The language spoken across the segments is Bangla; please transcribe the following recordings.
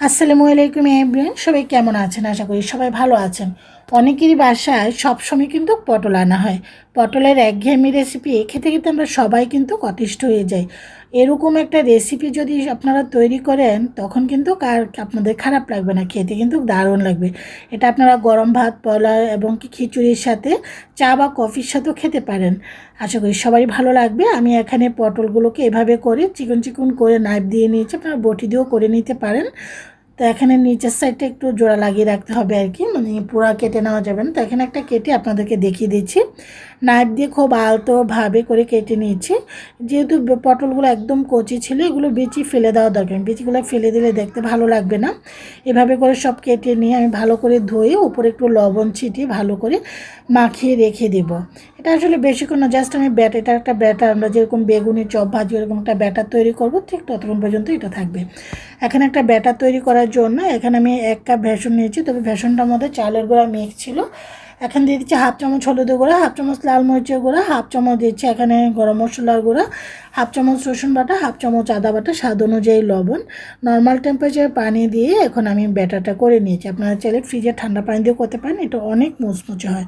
আসসালামু আলাইকুম এভরিওয়ান সবাই কেমন আছেন? আশা করি সবাই ভালো আছেন। অনেকেরই বাসায় সবসময় কিন্তু পটল আনা হয়। পটলের একঘেয়েমি রেসিপি খেতে খেতে আমরা সবাই কিন্তু অতিষ্ঠ হয়ে যাই। এরকম একটা রেসিপি যদি আপনারা তৈরি করেন, তখন কিন্তু কার আপনাদের খারাপ লাগবে না, খেতে কিন্তু দারুণ লাগবে। এটা আপনারা গরম ভাত পলা এবং কি খিচুড়ির সাথে চা বা কফির সাথেও খেতে পারেন। আশা করি সবাই ভালো লাগবে। আমি এখানে পটলগুলোকে এভাবে করে চিকন চিকন করে নাইফ দিয়ে নিয়েছি। আপনারা বটি দিয়েও করে নিতে পারেন। তো এখানে নিচের সাইডটা একটু জোড়া লাগিয়ে রাখতে হবে আর কি। মানে পুরা কেটে নেওয়া যাবে না। তো এখানে একটা কেটে আপনাদেরকে দেখিয়ে দিচ্ছি। নাইফ দিয়ে খুব আলতোভাবে করে কেটে নিয়েছি। যেহেতু পটলগুলো একদম কচি ছিল, এগুলো বিচি ফেলে দেওয়া দরকার। বিচিগুলো ফেলে দিলে দেখতে ভালো লাগবে না। এভাবে করে সব কেটে নিয়ে আমি ভালো করে ধুয়ে উপরে একটু লবণ ছিটিয়ে ভালো করে মাখিয়ে রেখে দেব। এটা আসলে বেশিক্ষণ না, জাস্ট আমি ব্যাট এটা একটা ব্যাটার। আমরা যেরকম বেগুনি, চপ, ভাজি এরকম একটা ব্যাটার তৈরি করব, ঠিক ততক্ষণ পর্যন্ত এটা থাকবে। এখানে একটা ব্যাটার তৈরি করার জন্য এখানে আমি এক কাপ ভেসন নিয়েছি, তবে ভেসনটার মধ্যে চালের গোড়া মিক্স ছিল। এখন দিয়ে দিচ্ছি হাফ চামচ হলুদের গুঁড়া, হাফ চামচ লাল মরিচের গুঁড়া, হাফ চামচ দিচ্ছি এখানে গরম মশলার গুঁড়া, হাফ চামচ রসুন বাটা, হাফ চামচ আদা বাটা, স্বাদ অনুযায়ী লবণ। নর্মাল টেম্পারেচার পানি দিয়ে এখন আমি ব্যাটারটা করে নিয়েছি। আপনারা চাইলে ফ্রিজে ঠান্ডা পানি দিয়ে করতে পারেন, এটা অনেক মুচমুচে হয়।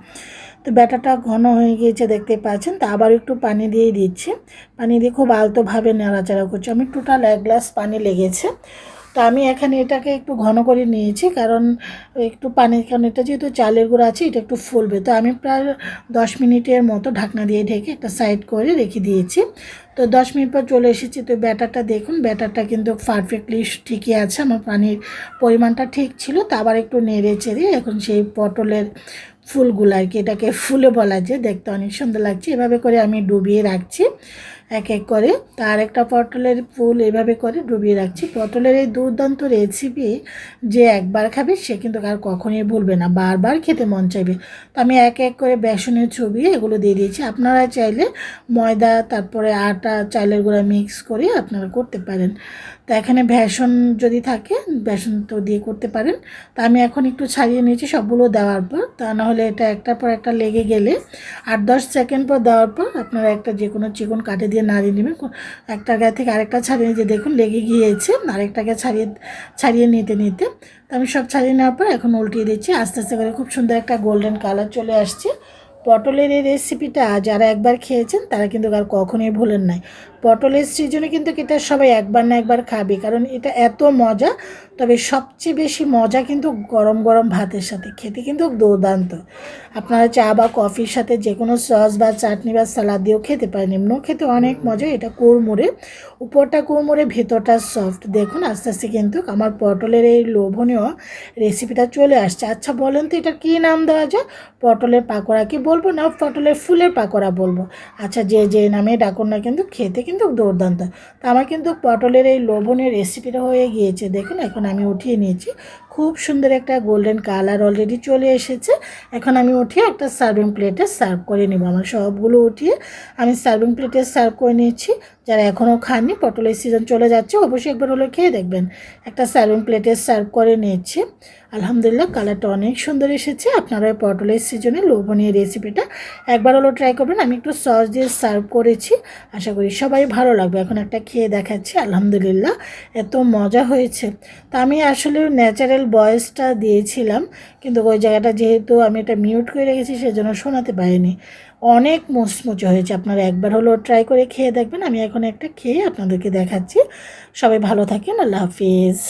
তো ব্যাটারটা ঘন হয়ে গিয়েছে, দেখতে পাচ্ছেন। তা আবার একটু পানি দিয়ে দিচ্ছি। পানি দিয়ে খুব আলতোভাবে নাড়াচাড়া করছি। আমি টোটাল এক গ্লাস পানি লেগেছে। তো আমি এখানে এটাকে একটু ঘন করে নিয়েছি, কারণ একটু পানি, কারণ এটা যেহেতু চালের গুঁড়ো আছে, এটা একটু ফুলবে। তো আমি প্রায় দশ মিনিটের মতো ঢাকনা দিয়ে ঢেকে একটা সাইড করে রেখে দিয়েছি। তো দশ মিনিট পর চলে এসেছি। তো ব্যাটারটা দেখুন, ব্যাটারটা কিন্তু পারফেক্টলি ঠিকই আছে। আমার পানির পরিমাণটা ঠিক ছিল, তো আবার একটু নেড়ে চেড়ে এখন সেই পটলের ফুলগুলো আর কি, এটাকে ফুলে বলা যায়, দেখতে অনেক সুন্দর লাগছে। এভাবে করে আমি ডুবিয়ে রাখছি এক এক করে। তার একটা পটলের ফুল এভাবে করে ডুবিয়ে রাখছি। পটলের এই দুর্দান্ত রেসিপি যে একবার খাবে, সে কিন্তু আর কখনোই ভুলবে না, বারবার খেতে মন চাইবে। তো আমি এক এক করে বেসনের ছবি এগুলো দিয়ে দিয়েছি। আপনারা চাইলে ময়দা, তারপরে আটা, চালের গুঁড়া মিক্স করে আপনারা করতে পারেন। তো এখানে ভেষণ যদি থাকে, বেসন তো দিয়ে করতে পারেন। তা আমি এখন একটু ছাড়িয়ে নিয়েছি, সবগুলো দেওয়ার পর। তা নাহলে এটা একটার পর একটা লেগে গেলে আট দশ সেকেন্ড পর দেওয়ার পর আপনারা একটা যে কোনো চিকন কাটে দিয়ে নাড়িয়ে নেবেন। একটা গায়ে থেকে আরেকটা ছাড়িয়ে নিতে দেখুন, লেগে গিয়েছে। আরেকটাকে ছাড়িয়ে ছাড়িয়ে নিতে নিতে। তো আমি সব ছাড়িয়ে নেওয়ার পর এখন উল্টিয়ে দিচ্ছি। আস্তে আস্তে করে খুব সুন্দর একটা গোল্ডেন কালার চলে আসছে। পটলের এই রেসিপিটা যারা একবার খেয়েছেন, তারা কিন্তু আর কখনোই ভুলেন নাই। পটলের সিজনে কিন্তু এটা সবাই একবার না একবার খাবে, কারণ এটা এত মজা। তবে সবচেয়ে বেশি মজা কিন্তু গরম গরম ভাতের সাথে, খেতে কিন্তু দুর্দান্ত। আপনারা চা বা কফির সাথে যে কোনো সস বা চাটনি বা সালাদ দিয়েও খেতে পারেন, এমনিও খেতে অনেক মজা, এটা কুড়মুড়ে। উপরটা কুড়মুড়ে, ভেতরটা সফট দেখুন, আস্তে আস্তে কিন্তু আমার পটলের এই লোভনীয় রেসিপিটা চলে আসছে। আচ্ছা বলেন তো এটা কী নাম দেওয়া যায়? পটলের পাকোড়া কি বলব? না, পটলের ফুলের পাকোড়া বলব। আচ্ছা যে যে নামে ডাকুন না কিন্তু, খেতে কিন্তু দুর্দান্ত। তো আমার কিন্তু পটলের এই লবণের রেসিপিটা হয়ে গিয়েছে। দেখুন, এখন আমি উঠিয়ে নিয়েছি। খুব সুন্দর একটা গোল্ডেন কালার অলরেডি চলে এসেছে। এখন আমি উঠিয়ে একটা সার্ভিং প্লেটে সার্ভ করে নেব। আমার সবগুলো উঠিয়ে আমি সার্ভিং প্লেটে সার্ভ করে নিয়েছি। যারা এখনও খাননি, পটলের সিজন চলে যাচ্ছে, অবশ্যই একবার হলে খেয়ে দেখবেন। একটা সার্ভিং প্লেটে সার্ভ করে নিয়েছি। আলহামদুলিল্লাহ, কালারটা অনেক সুন্দর এসেছে। আপনারা পটলের সিজনে লোভনীয় রেসিপিটা একবার হলো ট্রাই করবেন। আমি একটু সস দিয়ে সার্ভ করেছি। আশা করি সবাই ভালো লাগবে। এখন একটা খেয়ে দেখাচ্ছি। আলহামদুলিল্লাহ, এত মজা হয়েছে। তা আমি আসলে ন্যাচারাল ভয়েসটা দিয়েছিলাম, কিন্তু ওই জায়গাটা যেহেতু আমি এটা মিউট করে রেখেছি, সেজন্য শোনাতে পারিনি। অনেক মুচমুচে হয়েছে। আপনারা একবার হলো ট্রাই করে খেয়ে দেখবেন। আমি এখন একটা খেয়ে আপনাদেরকে দেখাচ্ছি। সবাই ভালো থাকেন। আল্লাহ হাফিজ।